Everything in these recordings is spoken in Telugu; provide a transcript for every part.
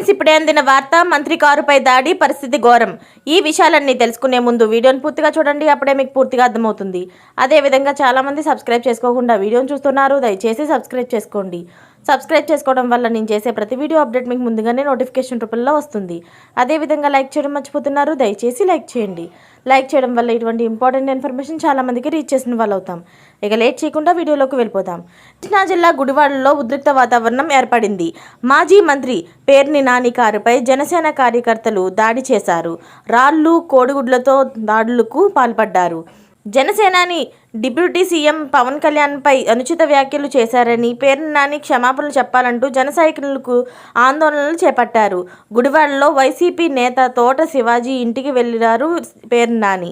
ఫ్రెండ్స్ ఇప్పుడే అందిన వార్త మంత్రి కారుపై దాడి పరిస్థితి ఘోరం. ఈ విషయాలన్నీ తెలుసుకునే ముందు వీడియోని పూర్తిగా చూడండి అప్పుడే మీకు పూర్తిగా అర్థమవుతుంది. అదేవిధంగా చాలామంది సబ్స్క్రైబ్ చేసుకోకుండా వీడియోని చూస్తున్నారు దయచేసి సబ్స్క్రైబ్ చేసుకోండి. సబ్స్క్రైబ్ చేసుకోవడం వల్ల నేను చేసే ప్రతి వీడియో అప్డేట్ మీకు ముందుగానే నోటిఫికేషన్ రూపంలో వస్తుంది. అదేవిధంగా లైక్ చేయడం మర్చిపోతున్నారు. దయచేసి లైక్ చేయండి. లైక్ చేయడం వల్ల ఇటువంటి ఇంపార్టెంట్ ఇన్ఫర్మేషన్ చాలా మందికి రీచ్ చేసిన వాళ్ళు అవుతాం. ఇక లేట్ చేయకుండా వీడియోలోకి వెళ్ళిపోతాం కృష్ణా జిల్లా గుడివాడలో ఉద్రిక్త వాతావరణం ఏర్పడింది. మాజీ మంత్రి పేర్ని నాని కారుపై జనసేన కార్యకర్తలు దాడి చేశారు. రాళ్ళు కోడిగుడ్లతో దాడులకు పాల్పడ్డారు. జనసేనాని డిప్యూటీ సీఎం పవన్ కళ్యాణ్పై అనుచిత వ్యాఖ్యలు చేశారని పేర్ని నాని క్షమాపణలు చెప్పాలంటూ జనసైనికులకు ఆందోళనలు చేపట్టారు. గుడివాడలో వైసీపీ నేత తోట శివాజీ ఇంటికి వెళ్ళారు పేర్ని నాని.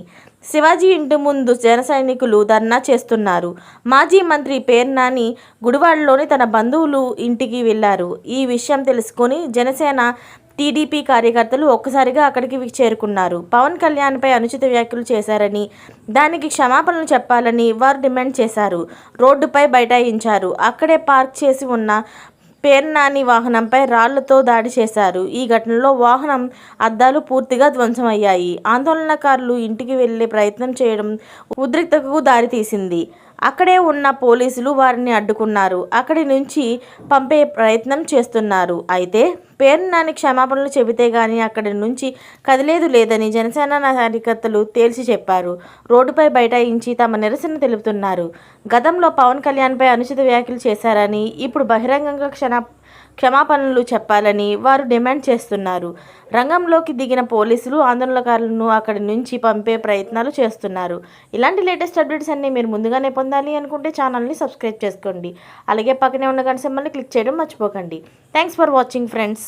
శివాజీ ఇంటి ముందు జనసైనికులు ధర్నా చేస్తున్నారు. మాజీ మంత్రి పేరు నాని గుడివాడలోని తన బంధువులు ఇంటికి వెళ్ళారు ఈ విషయం తెలుసుకొని జనసేన టీడీపీ కార్యకర్తలు ఒక్కసారిగా అక్కడికి చేరుకున్నారు. పవన్ కళ్యాణ్పై అనుచిత వ్యాఖ్యలు చేశారని దానికి క్షమాపణలు చెప్పాలని వారు డిమాండ్ చేశారు. రోడ్డుపై బైఠాయించారు. అక్కడే పార్క్ చేసి ఉన్న పేర్నాని వాహనంపై రాళ్ళతో దాడి చేశారు. ఈ ఘటనలో వాహనం అద్దాలు పూర్తిగా ధ్వంసమయ్యాయి. ఆందోళనకారులు ఇంటికి వెళ్ళే ప్రయత్నం చేయడం ఉద్రిక్తకు దారితీసింది. అక్కడే ఉన్న పోలీసులు వారిని అడ్డుకున్నారు. అక్కడి నుంచి పంపే ప్రయత్నం చేస్తున్నారు. అయితే పేర్నాని క్షమాపణలు చెబితే కానీ అక్కడి నుంచి కదిలేదు లేదని జనసేన కార్యకర్తలు తేల్చి చెప్పారు. రోడ్డుపై బైఠాయించి తమ నిరసన తెలుపుతున్నారు. గతంలో పవన్ కళ్యాణ్పై అనుచిత వ్యాఖ్యలు చేశారని ఇప్పుడు బహిరంగంగా క్షణ క్షమాపణలు చెప్పాలని వారు డిమాండ్ చేస్తున్నారు. రంగంలోకి దిగిన పోలీసులు ఆందోళనకారులను అక్కడి నుంచి పంపే ప్రయత్నాలు చేస్తున్నారు. ఇలాంటి లేటెస్ట్ అప్డేట్స్ అన్నీ మీరు ముందుగానే పొందాలి అనుకుంటే ఛానల్ని సబ్స్క్రైబ్ చేసుకోండి. అలాగే పక్కనే ఉన్న గంట సింబల్ని క్లిక్ చేయడం మర్చిపోకండి. Thanks for watching friends